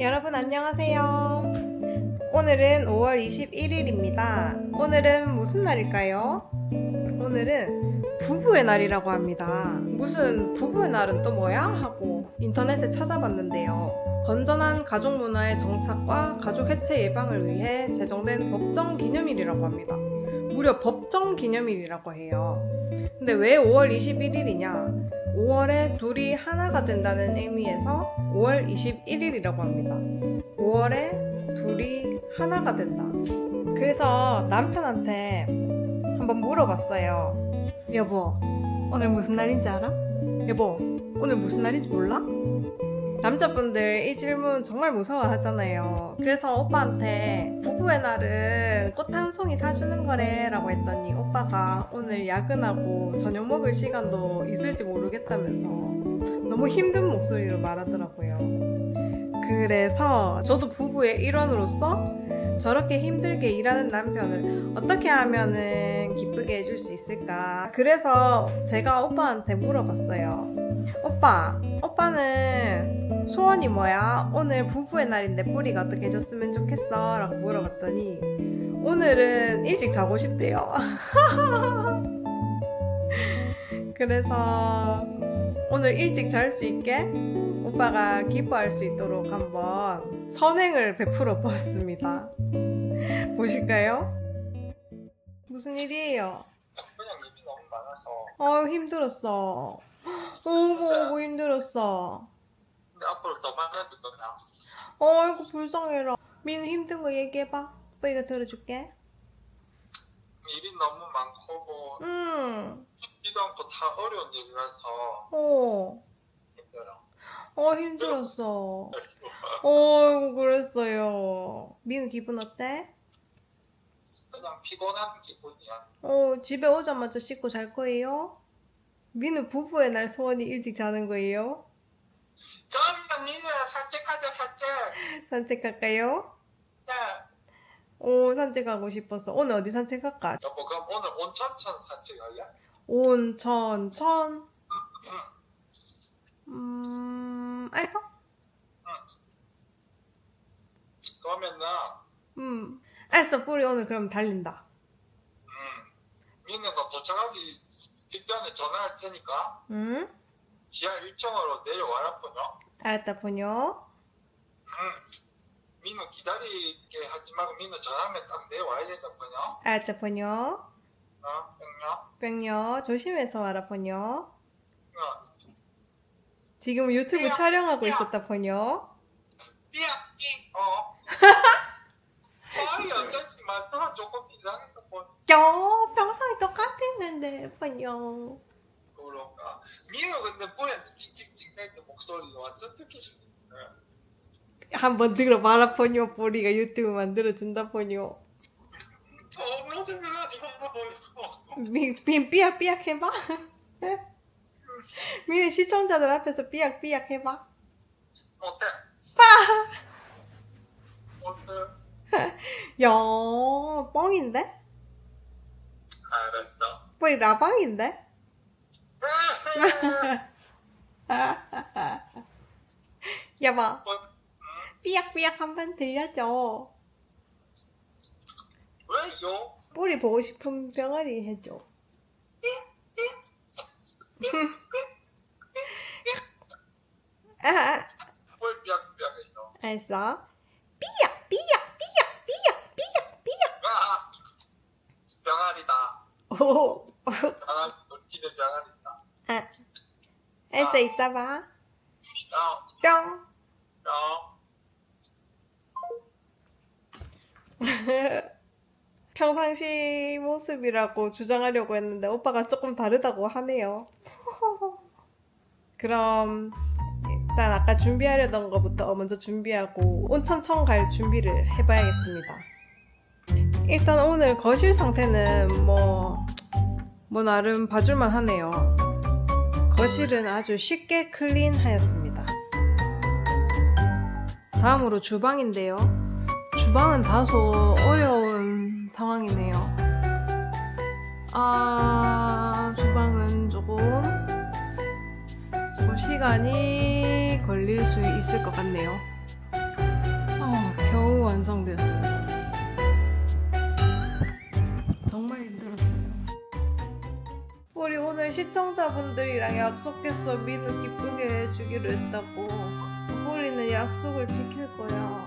여러분 안녕하세요. 오늘은 5월 21일입니다. 오늘은 무슨 날일까요? 오늘은 부부의 날이라고 합니다. 무슨 부부의 날은 또 뭐야? 하고 인터넷에 찾아봤는데요. 건전한 가족 문화의 정착과 가족 해체 예방을 위해 제정된 법정 기념일이라고 합니다. 무려 법정 기념일이라고 해요. 근데 왜 5월 21일이냐? 5월에 둘이 하나가 된다는 의미에서 5월 21일이라고 합니다. 5월에 둘이 하나가 된다. 그래서 남편한테 한번 물어봤어요. 여보, 오늘 무슨 날인지 알아? 여보, 오늘 무슨 날인지 몰라? 남자분들 이 질문 정말 무서워하잖아요. 그래서 오빠한테 부부의 날은 꽃 한 송이 사주는 거래 라고 했더니 오빠가 오늘 야근하고 저녁 먹을 시간도 있을지 모르겠다면서 너무 힘든 목소리로 말하더라고요. 그래서 저도 부부의 일원으로서 저렇게 힘들게 일하는 남편을 어떻게 하면은 기쁘게 해줄 수 있을까? 그래서 제가 오빠한테 물어봤어요. 오빠, 오빠는 소원이 뭐야? 오늘 부부의 날인데 뿌리가 어떻게 해줬으면 좋겠어? 라고 물어봤더니 오늘은 일찍 자고 싶대요. 그래서 오늘 일찍 잘 수 있게 오빠가 기뻐할 수 있도록 한번 선행을 베풀어 보았습니다. 보실까요? 무슨 일이에요? 그냥 일이 너무 많아서 어 힘들었어. 어이구 힘들었어. 근데 앞으로 더 많아질 거야 어이구 불쌍해라. 민우 힘든 거 얘기해봐. 오빠 이거 들어줄게. 일이 너무 많고 응. 쉽지도 않고 다 어려운 일이라서 어. 힘들어 어 힘들었어. 어이구 그랬어요. 민우 기분 어때? 그냥 피곤한 기분이야 어 집에 오자마자 씻고 잘 거예요? 민우 부부의 날 소원이 일찍 자는 거예요? 그러면 니네 산책하자 산책 산책할까요? 야오 산책하고 싶었어. 오늘 어디 산책할까? 여보 그럼 오늘 온천천 산책할래? 온천천. 음 알았어? 그러면 나 음 알았어. 뿌리 오늘 그럼 달린다. 음, 니네가 도착하기 직전에 전화할 테니까 응? 지하 1층으로 내려와라 보냐? 알았다 보뇨. 응 민우 기다리게 하지 말고 민우 전화하면 딱 내려와야 된다 보냐? 알았다 보뇨. 어? 뿅냐? 뿅요. 조심해서 와라 보뇨. 어. 지금 유튜브 뿅, 촬영하고 뿅. 있었다 보뇨. 삐약 삐 어. 아이 어쩌지 말투가 조금 이상해서 평 똑같았는데 보뇨. 그런가 민우 근데 뿌리한테 찡찡찡 댈때 목소리가 완전 듣기 싫던데 한번 들어봐라 포뇨 뿌리가 유튜브 만들어준다 포뇨 너무 생각하지 마 보여 미, 미, 삐약삐약 해봐 미는 시청자들 앞에서 삐약삐약 해봐 어때? 어때? 야 뻥인데? 뿌리 라방인데? 여봐 삐약삐약 한번 들려줘 왜요? 뿌리 보고 싶은 병아리 해줘 왜 삐약삐약해요? 알았어 삐약 삐약 삐약 삐약 삐약 삐약 아 병아리다 오 아, 알았어 이따 봐 어, 뿅 어. 평상시 모습이라고 주장하려고 했는데 오빠가 조금 다르다고 하네요. 그럼 일단 아까 준비하려던 것부터 먼저 준비하고 온천청 갈 준비를 해봐야겠습니다. 일단 오늘 거실 상태는 뭐, 뭐 나름 봐줄만 하네요. 거실은 아주 쉽게 클린하였습니다. 다음으로 주방인데요. 주방은 다소 어려운 상황이네요. 아, 주방은 조금, 조금 시간이 걸릴 수 있을 것 같네요. 아, 겨우. 정말 우리 오늘 시청자분들이랑 약속했어. 민우 기쁘게 해주기로 했다고. 우리는 약속을 지킬 거야.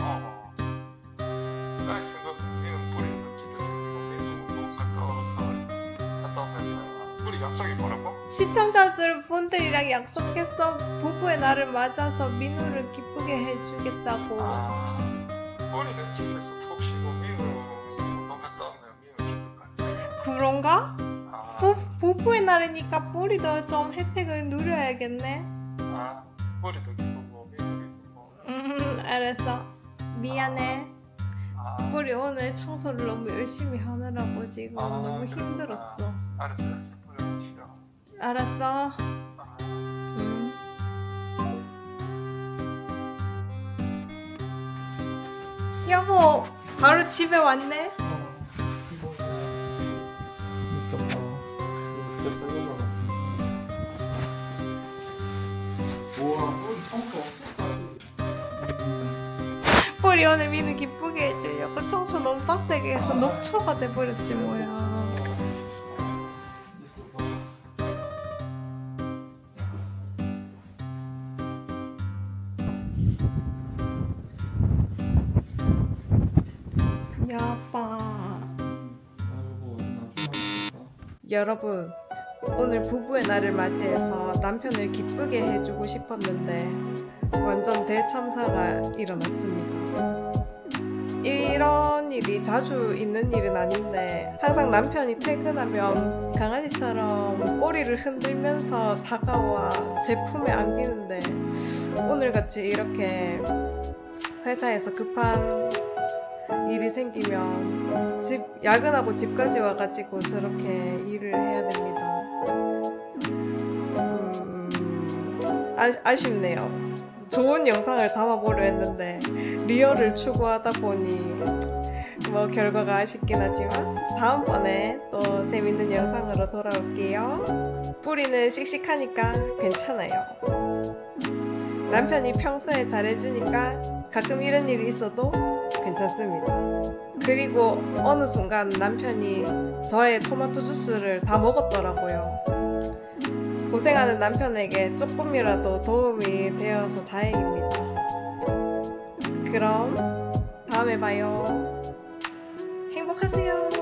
어. 나 생각 민은 뿌리는 집에서 있고 민우 갔다 와서 갔다 오면 뿌리 약속이 뭐라고? 시청자들 분들이랑 약속했어. 부부의 날을 맞아서 민우를 기쁘게 해주겠다고. 아, 뿌리는 집에서 푹 쉬고 민우 운동 갔다 오면 민우 기쁠 거야. 그런가? 아, 부, 부부의 날이니까 뿌리도 좀 혜택을 누려야겠네. 아, 뿌리도 기쁘고 민우 기쁘고. 음, 알았어. 미안해. 아, 뿌리 오늘 청소를 너무 열심히 하느라고 지금 아, 너무 그렇구나. 힘들었어. 알았어, 알았어. 뿌리 싫어. 알았어. 아, 음. 여보, 바로 집에 왔네. 리 오늘 민우 기쁘게 해주려고 청소 너무 빡세게 해서 녹초가 돼버렸지 뭐야. 야빠. 여러분, 오늘 부부의 날을 맞이해서 남편을 기쁘게 해주고 싶었는데 완전 대참사가 일어났습니다. 이런 일이 자주 있는 일은 아닌데 항상 남편이 퇴근하면 강아지처럼 꼬리를 흔들면서 다가와 제 품에 안기는데 오늘같이 이렇게 회사에서 급한 일이 생기면 집 야근하고 집까지 와가지고 저렇게 일을 해야 됩니다. 음, 아, 아쉽네요. 좋은 영상을 담아보려 했는데 리얼을 추구하다 보니 뭐 결과가 아쉽긴 하지만 다음번에 또 재밌는 영상으로 돌아올게요. 뿌리는 씩씩하니까 괜찮아요. 남편이 평소에 잘해주니까 가끔 이런 일이 있어도 괜찮습니다. 그리고 어느 순간 남편이 저의 토마토 주스를 다 먹었더라고요. 고생하는 남편에게 조금이라도 도움이 되어서 다행입니다. 그럼 다음에 봐요. 행복하세요.